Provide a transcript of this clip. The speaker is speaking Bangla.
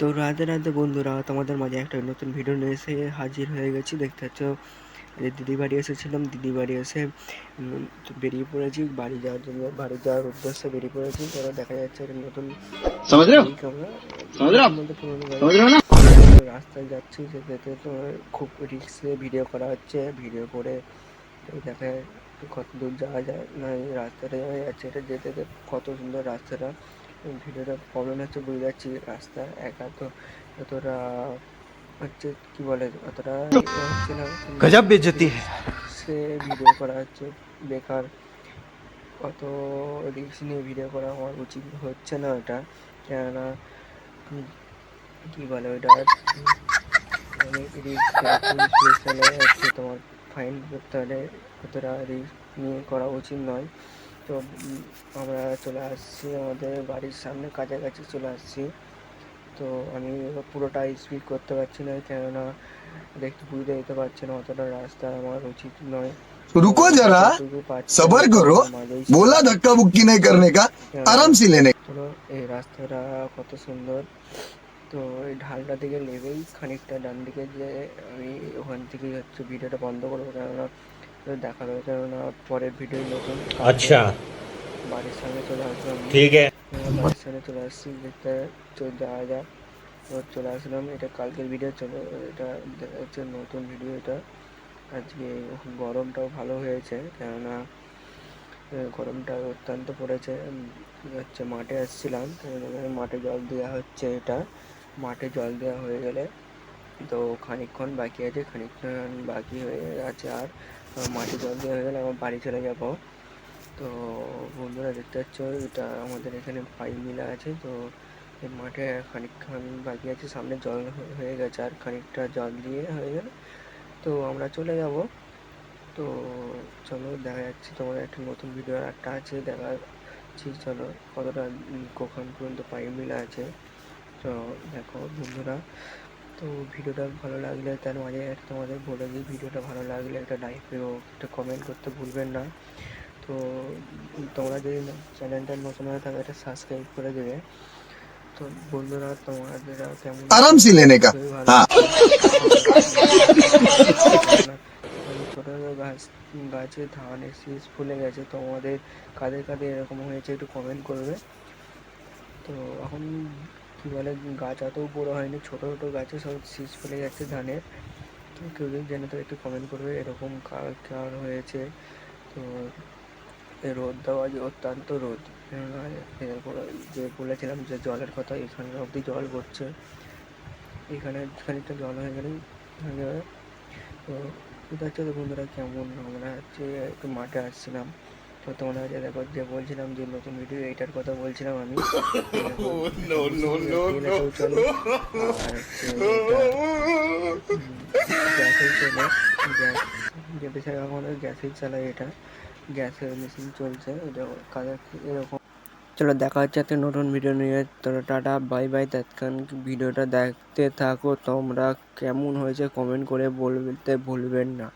তো রাধে রাধে বন্ধুরা তোমাদের মাঝে একটা নতুন ভিডিও নিয়ে এসে হাজির হয়ে গেছি। দেখতে পাচ্ছ যে দিদি বাড়ি এসেছিলাম দিদি বাড়ি এসে বেরিয়ে পড়েছি। বাড়ি যাওয়ার জন্য বাড়ি যাওয়ার উদ্দেশ্যে বেরিয়ে পড়েছি। তারা দেখা যাচ্ছে একটা নতুন রাস্তায় যাচ্ছি সেক্ষেত্রে তোমার খুব রিক্সে ভিডিও করা হচ্ছে। ভিডিও করে দেখা কত দূর যাওয়া যায় না রাস্তাটা যাওয়া যাচ্ছে। এটা যেতে কত সুন্দর রাস্তাটা। ভিডিওটা প্রবলেম হচ্ছে বুঝে যাচ্ছি রাস্তা একা তো অতটা হচ্ছে কি বলে অতটা হচ্ছে না গজব বেজতি সে ভিডিও করা হচ্ছে বেকার। অত রিক্স নিয়ে ভিডিও করা আমার উচিত হচ্ছে না ওটা কেননা কী বলে ওইটা অনেক রিক্স হচ্ছে তোমার ফাইন করতে হলে অতটা রিস্ক নিয়ে করা উচিত নয়। তো উম, আমরা চলে আসছি আমাদের বাড়ির সামনে কাছাকাছি চলে আসছি তো আমি পুরোটা স্পিড করতে পারছি না কেননা দেখতে বুঝতে দিতে পারছি না অতটা রাস্তা আমার উচিত নয় रुको जरा যতটুকু পারছি सबर करो মাঝেই बोला धक्का बुक्की नहीं करने का आराम से लेने চলো এই রাস্তাটা কত সুন্দর তো এই ঢালটা দিকে নেবেই খানিকটা ডান দিকে যে আমি ওখান থেকেই হচ্ছে ভিডিওটা বন্ধ করবো কেননা দেখানো কেননা পরের ভিডিও নতুন। আচ্ছা। বাড়ির সামনে চলে আসলাম। ঠিক আছে। বাড়ির সামনে চলে আসছি দেখতে তো যাওয়া যাক। চলে আসলাম এটা কালকের ভিডিও চলে এটা হচ্ছে নতুন ভিডিও এটা। আজকে গরমটাও ভালো হয়েছে কেননা গরমটা অত্যন্ত পড়েছে। হচ্ছে মাঠে আসছিলাম মাঠে জল দেওয়া হচ্ছে এটা। মাঠে জল দেওয়া হয়ে গেলে তো খানিকক্ষণ বাকি আছে, খানিকক্ষণ বাকি হয়ে আছে আর মাঠে জল দেওয়া হয়ে গেলে আমার বাড়ি চলে যাব। তো বন্ধুরা দেখতে পাচ্ছ, এটা আমাদের এখানে পাইপ মিলা আছে, তো এই মাঠে খানিকক্ষণ বাকি আছে, সামনে জল হয়ে- গেছে আর খানিকটা জল দিয়ে হয়ে গেলে। তো আমরা চলে যাব। তো চলো, দেখা যাচ্ছে তোমার একটা নতুন ভিডিও একটা আছে দেখাচ্ছি চলো, কতটা কখন পর্যন্ত পাইপ মিলা আছে। তো দেখো বন্ধুরা তো ভিডিওটা ভালো লাগলে তার মাঝে তোমাদের বলে দিই ভিডিওটা ভালো লাগলে একটা লাইক এবং একটা কমেন্ট করতে ভুলবেন না। তো তোমরা যদি চ্যানেলটা নতুন হয়ে থাকে একটা সাবস্ক্রাইব করে দেবে। তো বন্ধুরা তোমাদের কেমন আরাম সে লেনে কা ছোট গাছ গাছে ধান শীষ ফুলে গেছে তোমাদের কাদের কাদের এরকম হয়েছে একটু কমেন্ট করবে। তো এখন কি বলে, গাছ অত বড়ো হয়নি, ছোটো ছোটো গাছে সব শীষ ফেলে যাচ্ছে ধানের। তো কেউ যদি জেনে তো একটু কমেন্ট করবে, এরকম কার কার হয়েছে? তো এই দেওয়া আজ অত্যন্ত রোদ। কেননা এরপর যে বলেছিলাম যে জলের কথা, এখানে অবধি জল পড়ছে এখানে খানিকটা জল হয়ে গেলেই হয়ে যাবে। তো, বুঝতে পারছ তো বন্ধুরা কেমন? আমরা হচ্ছে একটু মাঠে আসছিলাম। তো তোমরা যে দেখো যে বলছিলাম যে নতুন ভিডিও এইটার কথা বলছিলাম আমি। হচ্ছে যে বেশিরভাগ আমাদের গ্যাসেই চালায় এটা। গ্যাসের মেশিন চলছে এটা এরকম। চলো দেখা হচ্ছে একটা নতুন ভিডিও নিয়ে। তোরা টাটা বাই বাই তৎক্ষণ ভিডিওটা দেখতে থাকো। তোমরা কেমন হয়েছে কমেন্ট করে বলতে ভুলবেন না।